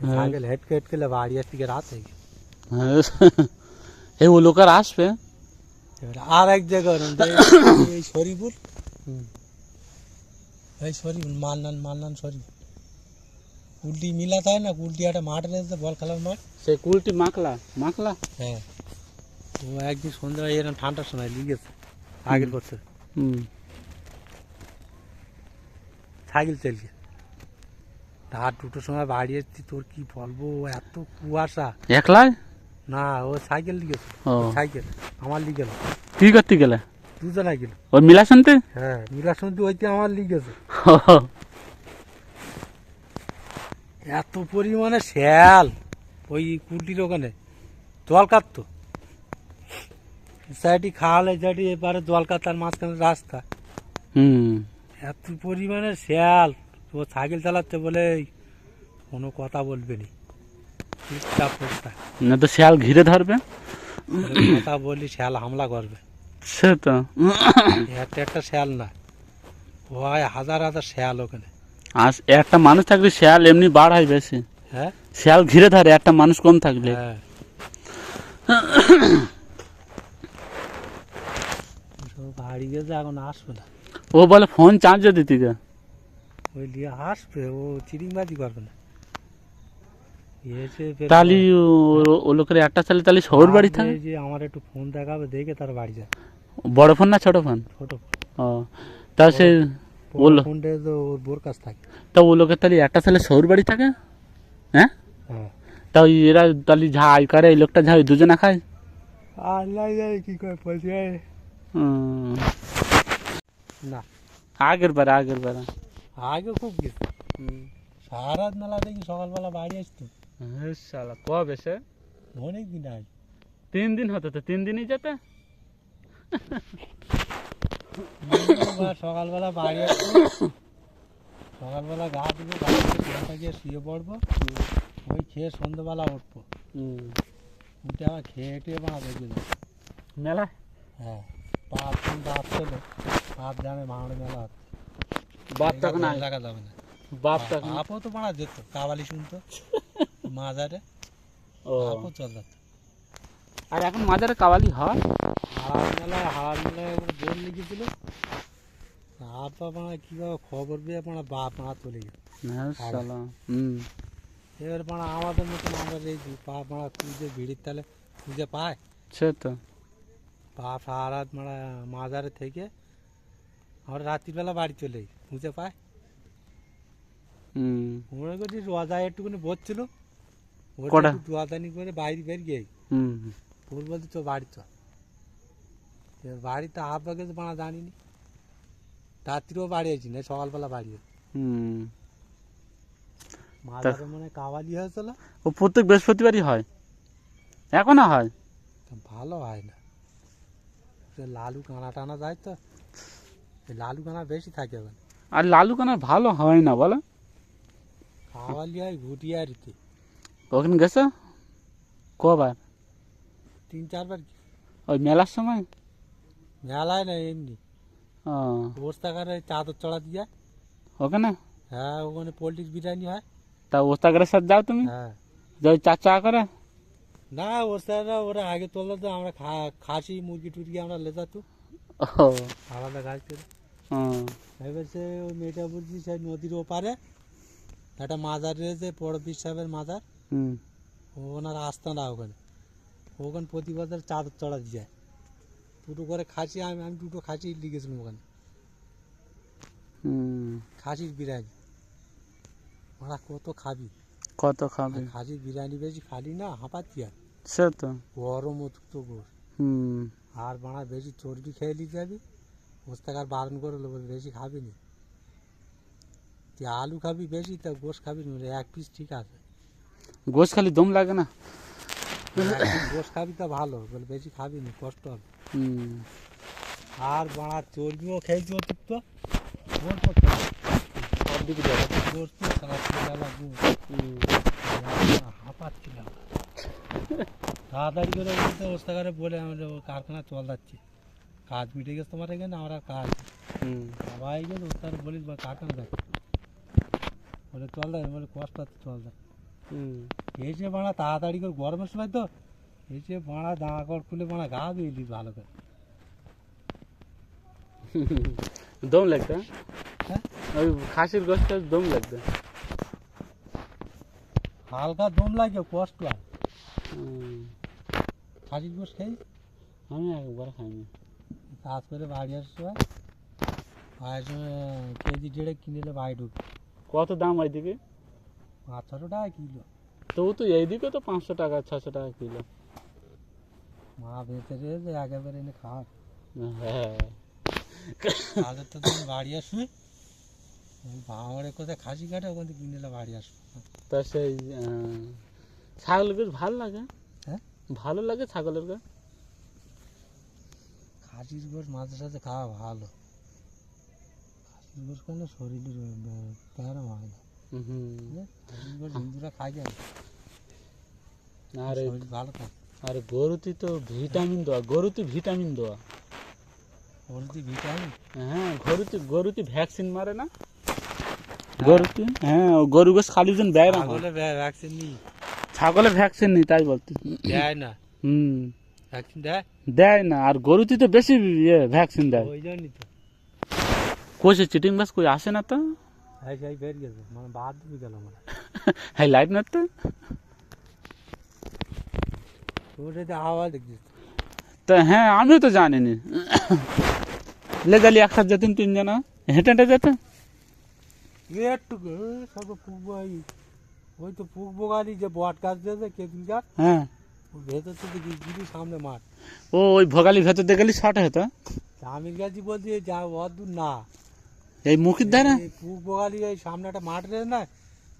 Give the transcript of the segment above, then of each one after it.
হ্যাঁ। সাইকেল হেঁটকে হেঁটকে বাড়ি আসতে গিয়ে রাত হয়ে গেছে হ্যাঁ। এই ও লোক আর আসবে এবারে আর এক জায়গায় ওরম যে এই শরীপুর এই শরীপুর মান্নান মান্নান শরীপুর কুলটি মিলাতে হয় না কুলটি একটা মাঠ রয়েছে বল খেলার মাঠ সেই কুলটি মাখলা মাখলা হ্যাঁ ও একদিন সন্ধ্যায় এরকম ঠান্ডার সময় লিগেছে আগের বছর হুম সাইকেল চলছে রাত দুটোর সময় বাড়ি এসছি তোর কি বলব? এত কুয়াশা। একলাই? না ও সাইকেল লিগেছে ও। সাইকেল আমার লিগেল কি করতে গেলে? দুজনাই গেল। ওই মিলা শুনতে? হ্যাঁ মিলাসন্তি ওইতে আমার লিগেছে এত পরিমাণে শ্যাল ওই কুলটির ওখানে। জল কাটতো। সাইডি খাওয়ালে সাইডি এবারে জল কাটার মাঝখানে রাস্তা। হুম। এত পরিমাণে শ্যাল। ও সাইকেল চালাচ্ছে বলে কোনো কথা বলবে নি। চুপচাপ বসে না তো শিয়াল ঘিরে ধরবে। কথা বললি শ্যাল হামলা করবে। সে তো। একটা একটা শ্যাল না। হয় হাজার হাজার শ্যাল ওখানে। আর একটা মানুষ থাকলে শিয়াল এমনি বাড়ায় বেশি। হ্যাঁ? শিয়াল ঘিরে ধরে একটা মানুষ কম থাকলে। হ্যাঁ। গেছে এখন আসবে না। ও বলে ফোন চার্জও দিতে গে। ওই নিয়ে আসবে ও চিরিংবাজি করবে না। এসে ফের- তাহলে ও- ও লোকের একটা ছেলে তাহলে শহর বাড়ি আসবে থাকে যে আমার একটু ফোন দেখাবে দেখে তার বাড়ি যায়। বড় ফোন না ছোট ফোন? ছোট। ও তা সে বলল। ফোনটা তো ওর বোর কাছ থাকে। তা ও লোকের তাহলে একটা ছেলে শহর বাড়ি থাকে? হ্যাঁ? হ্যাঁ। তা ওই এরা তাহলে যা আয় করে এই লোকটা যা ওই দুজনা খায়? আল্লাহ জানে কি করে পয়সা হুম। না। আগের বার আগের বার। আগে খুব গেছে। সারা মেলা দেখি সকালবেলা বাড়ি আসতো। শালা কবে সে? অনেক দিন আগে। তিন দিন হতো তো তিন দিনই যেতে। সকালবেলা বাড়ি আসব। সকালবেলা গা দেবো গা গিয়ে শুয়ে পড়ব। ওই খেয়ে সন্ধ্যেবেলা উঠবো। উঠে আবার খেয়ে টেয়ে বাঁ দেখে যাব। মেলা হ্যাঁ কোন বাপ ছিল বাপ জানে মেলা হচ্ছে। বাপ তখন রাখা যাবে না। বাপ তখন তো মারা যেত কাবালি শুনতো। মাজারে ও। চল যেত। আর এখন মাজারে কাওয়ালি হয়? হাড়ার মেলায় একবার বোন লিখেছিল আর আপনার কীভাবে খবর পেয়ে আপনার বাপ মা চলে গেল। হুম। এবার মানে আমাদের মতন আমরা এই পা মারা খুঁজে ভিড়ির তালে খুঁজে পায় সে তো। পা ফারাত মারা মাজারে থেকে আমরা রাত্রিবেলা বাড়ি চলে যাই খুঁজে পায়। মনে করছি রোজা একটুখানি বসছিল? রোজানি করে বাইরে বের গিয়ে হুম। ফুল বলতে তো বাড়ি চ এবার বাড়িতে আব্বা গেছে মারা জানিনি। রাত্রিও বাড়ি আছি না সকালবেলা বাড়ি মাজারে মানে কাওয়ালি হয়েছিল। ও প্রত্যেক বৃহস্পতিবারই হয়? এখনও হয়? ভালো হয় না। লালু কানা টানা যায় তো। লালু কানা বেশি থাকে ওখানে আর লালু কানার ভালো হয় না বলো। কাওয়ালি হয় ঘুটিয়ারিতে ওখানে গেছো? কবার? তিন চারবার। কি- ওই মেলার সময়? মেলায় না এমনি। ও। ওস্তাকারে চাদর চড়া দিয়ে। ওখানে? হ্যাঁ ওখানে পোলট্রির বিরিয়ানি হয়। তা ওস্তাগরের সাথে যাও তুমি? হ্যাঁ। যে ওই চা চা করে। না ওস্তাদরা ওরা আগে তোলো তো আমরা খা- খাসি মুরগি টুরগি আমরা লেজাতো। ও। আলাদা গাছ করে। হুম, এবার সে ওই মেয়েটা বলছি সেই নদীর ওপারে একটা মাজার রয়েছে বড় পীর সাহেবের মাজার। ওনার আস্তানা ওখানে। ওখানে প্রতি বছর চাদর চড়া দিয়ে যায়। দুটো করে খাসি আমি আমি দুটো খাসি লিখেছিলাম ওখানে। হুম। খাসির বিরিয়ানি। ওরা কত খাবি? কত খাবে? খাসির বিরিয়ানি বেশি খালি না হাঁপাচ্ছি আর। সে তো। গরম তো গোস আর বাড়া বেশি চর্বি খেয়ে নিতে যাবি। ওস্তাকার বারণ করল বলে বেশি খাবি নি তুই আলু খাবি বেশি তা গোশ খাবি না বলে এক পিস ঠিক আছে। গোস খালি দম লাগে না? গোশ খাবি তা ভালো বলে বেশি খাবি নি কষ্ট হবে। হুম। আর বাড়া চর্বিও খেয়েছি অতিরিক্ত। তাড়াতাড়ি করে বলতে ওস্তাকারে বলে আমরা কারখানা চল যাচ্ছি। কাজ মিটে গেছে তোমার এখানে আমরা কাজ হুম সবাই গেল ওস্তাকারে বলিস বা কারখানা দেখ বলে চল দেয় বলে কষ্ট আছে চল দেয় হুম এসে বাড়া তাড়াতাড়ি করে গরমের সময় তো এসে বাড়া দাঁড়া কর খুলে বাড়া গা দিয়ে দিই ভালো করে দম লাগতো হ্যাঁ? ওই খাসির গোষ্ঠটা দম লাগতো হালকা দম লাগে কষ্ট হয় হুম। খাসির গোস খাই আমি একবার খাইনি কাজ করে বাড়ি আসার সময় সময় কেজি ডেড়ে কিনে বাড়ি ঢুকি। কত দাম ওইদিকে? পাঁচ ছশো টাকা কিলো। তবু তো এইদিকে তো পাঁচশো টাকা ছশো টাকা কিলো। মা বেঁচে রয়েছে একেবারে এনে খাওয়া হ্যাঁ। তাদের তো তুমি বাড়ি আসবে। বাঙারে কোথায় খাসি কাটে ওখান থেকে কিনে বাড়ি আসবে। তা সেই ছাগলের গোস ভালো লাগে? হ্যাঁ? ভালো লাগে ছাগলের গোস খাসির গোস মাঝে সাথে খাওয়া ভালো। খাসির গোস খেলে শরীরের প্যারা হয়? না খাসির গোস হিন্দুরা খায় কেন? আর ভালো থাকে। আর গরুতে তো ভিটামিন দেওয়া গরুতে ভিটামিন দেওয়া। যদি ভিটামিন? হ্যাঁ গরুতে গরুতে ভ্যাকসিন মারে না? গরুতে? হ্যাঁ গরু গোস খালি জন ব্যয় না। ছাগলে ভ্যাকসিন নিই। ছাগলে ভ্যাকসিন নেই তাই বলতে। দেয় না। হুম। ভ্যাকসিন দেয় দেয় না আর গরুতে তো বেশি ইয়ে ভ্যাকসিন দেয়। ওই জন্যই তো। কোষে চিটিং বাস কই আসে না তো? এই সেই বের গেছে। মানে বাদ দিয়ে গেল মানে হ্যাঁ লাইট না তো? তোর যদি আওয়াজ দেখছিস তা হ্যাঁ আমিও তো জানিনি। লে গেলি একসাথে যেতেন তিনজন। হেঁটে হেঁটে যেত একটু সব পুকবো ওই ওই তো পুকবো গাড়ি যে বট গাছ দিয়েছে কেতুল গাছ হ্যাঁ। ওর ভেতর দেখি গিরি সামনে মাঠ। ও ওই ভোগালি ভেতর দিয়ে গেলি শর্ট হতো আমির গাছি বলছি যা অদূর না। এই মুখির ধারে? পুকবো গাড়ি এই সামনে একটা মাঠ রয়েছে না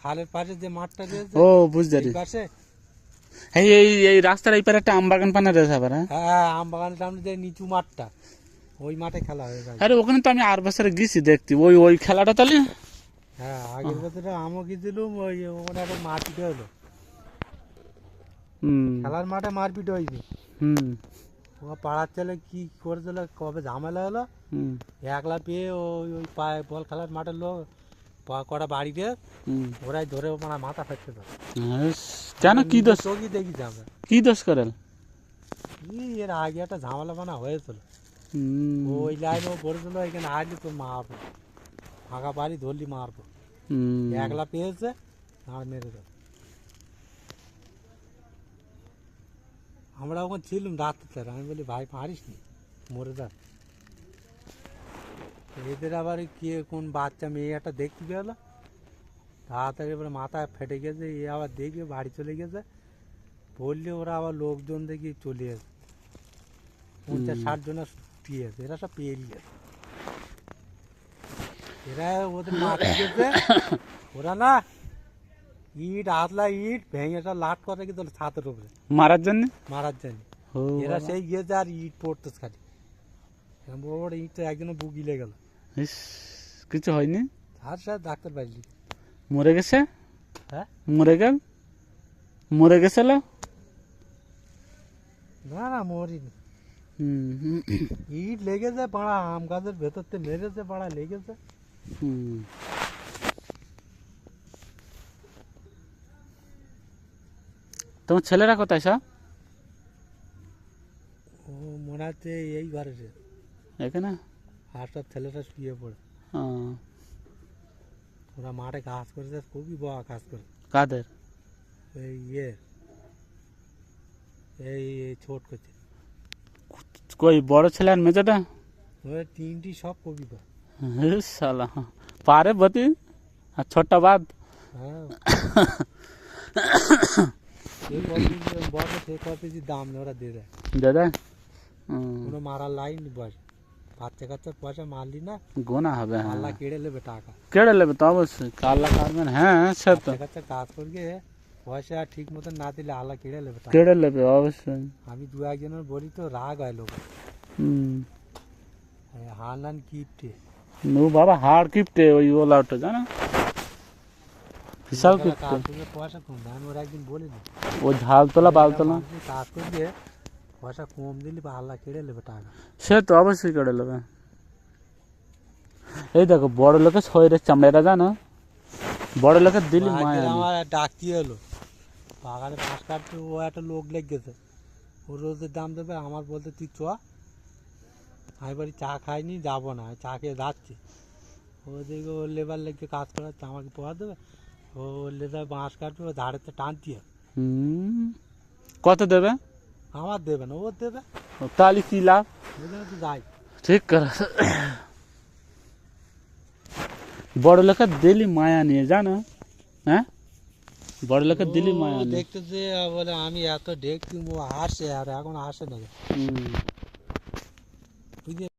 খালের পাশে যে মাঠটা রয়েছে ও বুঝতে পাশে। এই এই এই রাস্তার এই পারে একটা আম বাগান পানা রয়েছে আবার হ্যাঁ? হ্যাঁ আম বাগানের সামনে যে নিচু মাঠটা ওই মাঠে খেলা হয়ে গেছে আরে ওখানে তো আমি আর বছরে গেছি দেখতে ওই ওই খেলাটা তাহলে? হ্যাঁ আগের বছরে আমও গেছিলাম ওই ওখানে একটা মারপিট হলো খেলার মাঠে মারপিট হয়েছে হুম। ও পাড়ার ছেলে কি করেছিল কবে ঝামেলা হলো? একলা পেয়ে ওই ওই পায়ে বল খেলার মাঠের লোক কটা বাড়িতে ওরাই ধরে মানে মাথা ফেটতে পারে কেন কি দোষ? চোখই দেখিছি আমরা। কি দোষ করেন এর আগে একটা ঝামেলা বানা হয়েছিল ওই লাইনে পড়েছিল এখানে আসলে তো মারবো ফাঁকা বাড়ি ধরলি মারবো। একলা পেয়েছে আর মেরে দেবো। আমরা ওখানে ছিলাম রাত্রে আমি বলি, ভাই, পারিস নি? মরে যা। এদের আবার কে কোন বাচ্চা মেয়ে একটা দেখতে গেল। তাড়াতাড়ি এবার মাথা ফেটে গেছে, এ আবার দেখে বাড়ি চলে গেছে। বললে ওরা আবার লোকজন দেখি চলে এসে পঞ্চাশ। ষাট জনের পেয়েছে এরা সব পেয়ে গেছে। এরা ওদের মাঠে গেছে। ওরা না ইট আতলা ইট ভেঙে সব লাট করে কিন্তু ছাতের উপরে মারার জন্য মারার জন্য ও এরা বাবা। সেই গিয়েছে আর ইট পড়তেছে খালি এরকম বড় বড় ইট তো একজনে বুগিলে গেল ইস, কিছু হয়নি আর স্যার ডাক্তার পাইলি মরে গেছে হ্যাঁ মরে গেল মরে গেছিল না না মরিনি হুম, হুম, ইট লেগেছে পাড়া আম গাছের ভেতর থেকে মেরেছে পাড়া লেগেছে হুম। তোমার ছেলেরা কোথায় সব ও মনে হচ্ছে এই ঘরে সে এখানে? আর সব ছেলেটা শুয়ে পড়ে। ও, ওরা মাঠে ঘাস করেছে খুবই বড় ঘাস করে কাদের? এই ইয়ে এই এই ছোট করছে। কই বড় ছেলে আর মেজোটা ওই তিনটি সব কবি করে। হে সালা পারে বতি আর ছোটটা বাদ। হ্যাঁ। সে দাম নেই ওরা দিয়ে দেয়। দাদা কোনো মারার লাইন বস। বাচ্চা কাচ্চার পয়সা মারলি না গোনা হবে হ্যাঁ। আল্লাহ কেড়ে নেবে টাকা। কেড়ে নেবে তো অবশ্যই কাল্লা হ্যাঁ সে তো। কাচ্চা কাজ করবে পয়সা ঠিক মতন না দিলে আল্লাহ কেড়ে নেবে টাকা। কেড়ে নেবে অবশ্যই। আমি দু একজনের বলি তো রাগ হয় লোক হুম। হানান কিপটে। নো বাবা হাড় কিপটে ওই ওলাটা জানো? কাজ করবে পয়সা কম। আমি ওরা একদিন বলি না ও ঝাল তোলা বাল তোলা কাজ করবে পয়সা কম দিলি বা আল্লাহ কেড়ে নেবে টাকা। সে তো অবশ্যই কেড়ে নেবে। এই দেখো বড় লোকের শরীরের চামড়াটা জানো? বড় লোকের দিলি মায়া আমার ডাকতে এলো। বাগানে বাঁশ কাটতে ও একটা লোক লেগেছে। ও রোজের দাম দেবে আমার বলতে তুই চ। আমি বাড়ি চা খাইনি যাব না চা খেয়ে যাচ্ছি। ও দেখবে ওর লেবার লেগে কাজ করাচ্ছে আমাকে পোয়া দেবে। ও লেবার বাঁশ কাটবে ও ধারেতে হবে। হুম। কত দেবে? আমার দেবে না ওর দেবে। ও, তাহলে কি লাভ? তো যাই। ঠিক করে। বড় লেখা দিলি মায়া নিয়ে জানো? হ্যাঁ? বড় লেখা দিলি মায়া দেখতেছে আর বলে আমি এত দেখছি ও হাসে আর এখন হাসে না।